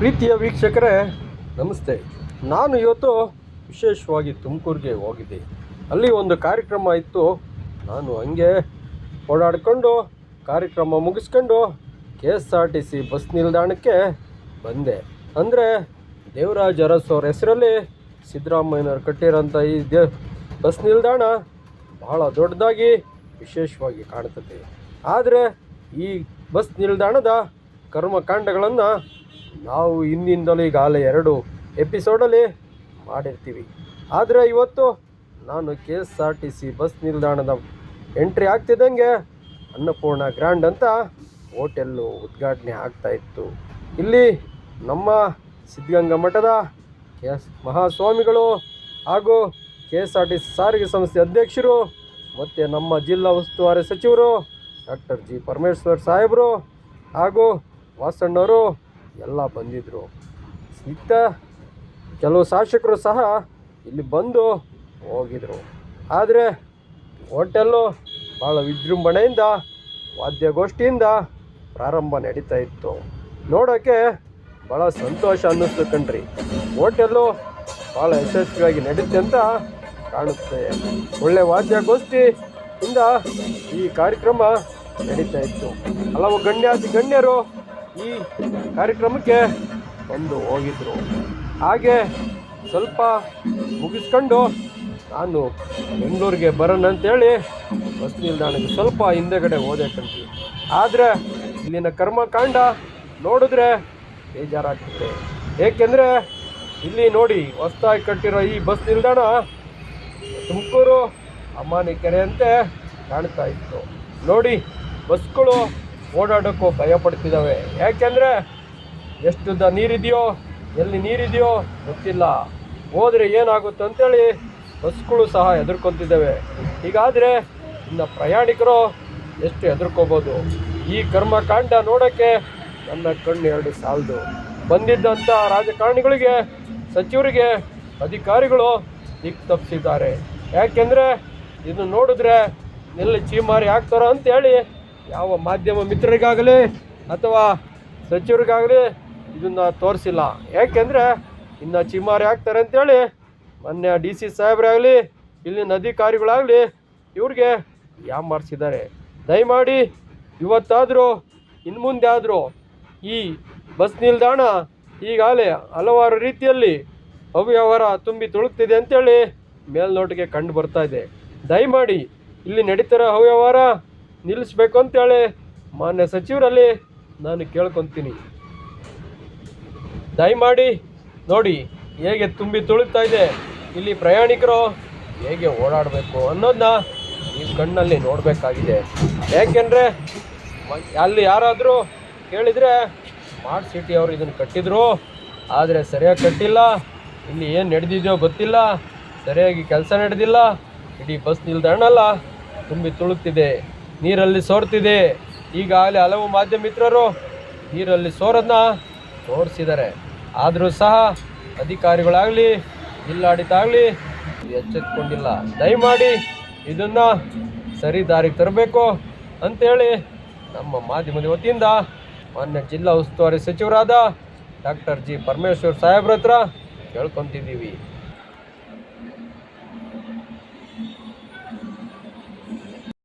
ಪ್ರೀತಿಯ ವೀಕ್ಷಕರೇ, ನಮಸ್ತೆ. ನಾನು ಇವತ್ತು ವಿಶೇಷವಾಗಿ ತುಮಕೂರಿಗೆ ಹೋಗಿದ್ದೆ. ಅಲ್ಲಿ ಒಂದು ಕಾರ್ಯಕ್ರಮ ಇತ್ತು. ನಾನು ಹಂಗೆ ಓಡಾಡಿಕೊಂಡು ಕಾರ್ಯಕ್ರಮ ಮುಗಿಸ್ಕೊಂಡು K S R T C bus ನಿಲ್ದಾಣಕ್ಕೆ ಬಂದೆ. ಅಂದರೆ ದೇವರಾಜ್ ಅರಸ್ ಅವ್ರ ಹೆಸರಲ್ಲಿ ಸಿದ್ದರಾಮಯ್ಯನವ್ರು ಕಟ್ಟಿರೋಂಥ ಈ ದೇ ಬಸ್ ನಿಲ್ದಾಣ ಬಹಳ ದೊಡ್ಡದಾಗಿ ವಿಶೇಷವಾಗಿ ಕಾಣ್ತದೆ. ಆದರೆ ಈ ಬಸ್ ನಿಲ್ದಾಣದ ಕರ್ಮಕಾಂಡಗಳನ್ನು ನಾವು ಹಿಂದಿಂದಲೂ ಈಗಾಗಲೇ ಎರಡು ಎಪಿಸೋಡಲ್ಲಿ ಮಾಡಿರ್ತೀವಿ. ಆದರೆ ಇವತ್ತು ನಾನು K S R T C bus ನಿಲ್ದಾಣದ ಎಂಟ್ರಿ ಆಗ್ತಿದ್ದಂಗೆ ಅನ್ನಪೂರ್ಣ ಗ್ರ್ಯಾಂಡ್ ಅಂತ ಹೋಟೆಲ್ಲು ಉದ್ಘಾಟನೆ ಆಗ್ತಾ ಇತ್ತು. ಇಲ್ಲಿ ನಮ್ಮ ಸಿದ್ಧಗಂಗಾ ಮಠದ ಕೆ ಎಸ್ ಮಹಾಸ್ವಾಮಿಗಳು ಹಾಗೂ K S R T C ಸಾರಿಗೆ ಸಂಸ್ಥೆ ಅಧ್ಯಕ್ಷರು ಮತ್ತು ನಮ್ಮ ಜಿಲ್ಲಾ ಉಸ್ತುವಾರಿ ಸಚಿವರು ಡಾಕ್ಟರ್ ಜಿ ಪರಮೇಶ್ವರ್ ಸಾಹೇಬರು ಹಾಗೂ ವಾಸಣ್ಣವರು ಎಲ್ಲ ಬಂದಿದ್ದರು ಇತ್ತ ಕೆಲವು ಶಾಸಕರು ಸಹ ಇಲ್ಲಿ ಬಂದು ಹೋಗಿದ್ರು. ಆದರೆ ಹೋಟೆಲ್ಲು ಭಾಳ ವಿಜೃಂಭಣೆಯಿಂದ, ವಾದ್ಯಗೋಷ್ಠಿಯಿಂದ ಪ್ರಾರಂಭ ನಡೀತಾ ಇತ್ತು. ನೋಡೋಕ್ಕೆ ಭಾಳ ಸಂತೋಷ ಅನ್ನಿಸ್ತು ಕಣ್ರಿ. ಹೋಟೆಲ್ಲು ಭಾಳ ಯಶಸ್ವಿಯಾಗಿ ನಡೀತೆ ಅಂತ ಕಾಣುತ್ತೆ. ಒಳ್ಳೆ ವಾದ್ಯಗೋಷ್ಠಿಯಿಂದ ಈ ಕಾರ್ಯಕ್ರಮ ನಡೀತಾ ಇತ್ತು. ಹಲವು ಗಣ್ಯಾತಿ ಗಣ್ಯರು ಈ ಕಾರ್ಯಕ್ರಮಕ್ಕೆ ಬಂದು ಹೋಗಿದ್ರು. ಹಾಗೆ ಸ್ವಲ್ಪ ಮುಗಿಸ್ಕೊಂಡು ನಾನು ಬೆಂಗಳೂರಿಗೆ ಬರೋಣ ಅಂತೇಳಿ ಬಸ್ ನಿಲ್ದಾಣಕ್ಕೆ ಸ್ವಲ್ಪ ಹಿಂದೆಗಡೆ ಹೋದೆ ಕಂತೀವಿ ಆದರೆ ಇಲ್ಲಿನ ಕರ್ಮಕಾಂಡ ನೋಡಿದ್ರೆ ಬೇಜಾರಾಗ್ತದೆ. ಏಕೆಂದರೆ ಇಲ್ಲಿ ನೋಡಿ ಹೊಸ್ದಾಗಿ ಕಟ್ಟಿರೋ ಈ ಬಸ್ ನಿಲ್ದಾಣ ತುಮಕೂರು ಅಮಾನಿ ಕೆರೆ ಅಂತೆ ಕಾಣ್ತಾ ಇತ್ತು. ನೋಡಿ ಬಸ್ಗಳು ಓಡಾಡೋಕ್ಕೂ ಭಯ ಪಡ್ತಿದ್ದಾವೆ ಯಾಕೆಂದರೆ ಎಷ್ಟುದ್ದ ನೀರಿದೆಯೋ, ಎಲ್ಲಿ ನೀರಿದೆಯೋ ಗೊತ್ತಿಲ್ಲ. ಹೋದರೆ ಏನಾಗುತ್ತೆ ಅಂತೇಳಿ ಬಸ್ಗಳು ಸಹ ಹೆದರ್ಕೊತಿದ್ದಾವೆ. ಹೀಗಾದರೆ ಇನ್ನು ಪ್ರಯಾಣಿಕರು ಎಷ್ಟು ಹೆದರ್ಕೋಬೋದು? ಈ ಕರ್ಮಕಾಂಡ ನೋಡೋಕ್ಕೆ ನನ್ನ ಕಣ್ಣು ಎರಡು ಸಾಲದು. ಬಂದಿದ್ದಂಥ ರಾಜಕಾರಣಿಗಳಿಗೆ, ಸಚಿವರಿಗೆ, ಅಧಿಕಾರಿಗಳು ದಿಕ್ಕು ತಪ್ಪಿಸಿದ್ದಾರೆ. ಯಾಕೆಂದರೆ ಇದನ್ನು ನೋಡಿದ್ರೆ ಎಲ್ಲಿ ಚೀಮಾರಿ ಆಗ್ತಾರೋ ಅಂತೇಳಿ ಯಾವ ಮಾಧ್ಯಮ ಮಿತ್ರರಿಗಾಗಲಿ ಅಥವಾ ಸಚಿವರಿಗಾಗಲಿ ಇದನ್ನು ತೋರಿಸಿಲ್ಲ. ಯಾಕೆಂದರೆ ಇನ್ನು ಚಿಮಾರಿ ಆಗ್ತಾರೆ ಅಂತೇಳಿ ಮೊನ್ನೆ ಡಿ ಸಿ ಸಾಹೇಬರಾಗಲಿ, ಇಲ್ಲಿನ ಅಧಿಕಾರಿಗಳಾಗಲಿ ಇವ್ರಿಗೆ ಯಾಮಾರಿಸಿದ್ದಾರೆ ದಯಮಾಡಿ ಇವತ್ತಾದರೂ ಇನ್ನು ಮುಂದೆ ಆದರೂ ಈ ಬಸ್ ನಿಲ್ದಾಣ ಈಗಾಗಲೇ ಹಲವಾರು ರೀತಿಯಲ್ಲಿ ಅವ್ಯವಹಾರ ತುಂಬಿ ತುಳುಕ್ತಿದೆ ಅಂತೇಳಿ ಮೇಲ್ನೋಟಿಗೆ ಕಂಡು ಬರ್ತಾ ಇದೆ. ದಯಮಾಡಿ ಇಲ್ಲಿ ನಡೀತಾರೆ ಅವ್ಯವಹಾರ ನಿಲ್ಲಿಸ್ಬೇಕು ಅಂತೇಳಿ ಮಾನ್ಯ ಸಚಿವರಲ್ಲಿ ನಾನು ಕೇಳ್ಕೊತೀನಿ. ದಯಮಾಡಿ ನೋಡಿ ಹೇಗೆ ತುಂಬಿ ತುಳುಕ್ತಾ ಇದೆ. ಇಲ್ಲಿ ಪ್ರಯಾಣಿಕರು ಹೇಗೆ ಓಡಾಡಬೇಕು ಅನ್ನೋದನ್ನ ನೀವು ಕಣ್ಣಲ್ಲಿ ನೋಡಬೇಕಾಗಿದೆ. ಯಾಕೆಂದರೆ ಅಲ್ಲಿ ಯಾರಾದರೂ ಕೇಳಿದರೆ ಸ್ಮಾರ್ಟ್ ಸಿಟಿ ಅವರು ಇದನ್ನು ಕಟ್ಟಿದ್ರು. ಆದರೆ ಸರಿಯಾಗಿ ಕಟ್ಟಿಲ್ಲ. ಇಲ್ಲಿ ಏನು ನಡೆದಿದೆಯೋ ಗೊತ್ತಿಲ್ಲ. ಸರಿಯಾಗಿ ಕೆಲಸ ನಡೆದಿಲ್ಲ. ಇಡೀ ಬಸ್ ನಿಲ್ದಾಣ ಅಲ್ಲ ತುಂಬಿ ತುಳುಕ್ತಿದೆ. ನೀರಲ್ಲಿ ಸೋರ್ತಿದೆ. ಈಗಾಗಲೇ ಹಲವು ಮಾಧ್ಯಮ ಮಿತ್ರರು ನೀರಲ್ಲಿ ಸೋರೋದನ್ನ ತೋರಿಸಿದ್ದಾರೆ. ಆದರೂ ಸಹ ಅಧಿಕಾರಿಗಳಾಗಲಿ ಜಿಲ್ಲಾಡಳಿತ ಆಗಲಿ ಎಚ್ಚೆತ್ಕೊಂಡಿಲ್ಲ. ದಯಮಾಡಿ ಇದನ್ನು ಸರಿ ದಾರಿಗೆ ತರಬೇಕು ಅಂತೇಳಿ ನಮ್ಮ ಮಾಧ್ಯಮದ ವತಿಯಿಂದ ಮಾನ್ಯ ಜಿಲ್ಲಾ ಉಸ್ತುವಾರಿ ಸಚಿವರಾದ ಡಾಕ್ಟರ್ ಜಿ ಪರಮೇಶ್ವರ್ ಸಾಹೇಬ್ರ ಹತ್ರ ಕೇಳ್ಕೊತಿದ್ದೀವಿ.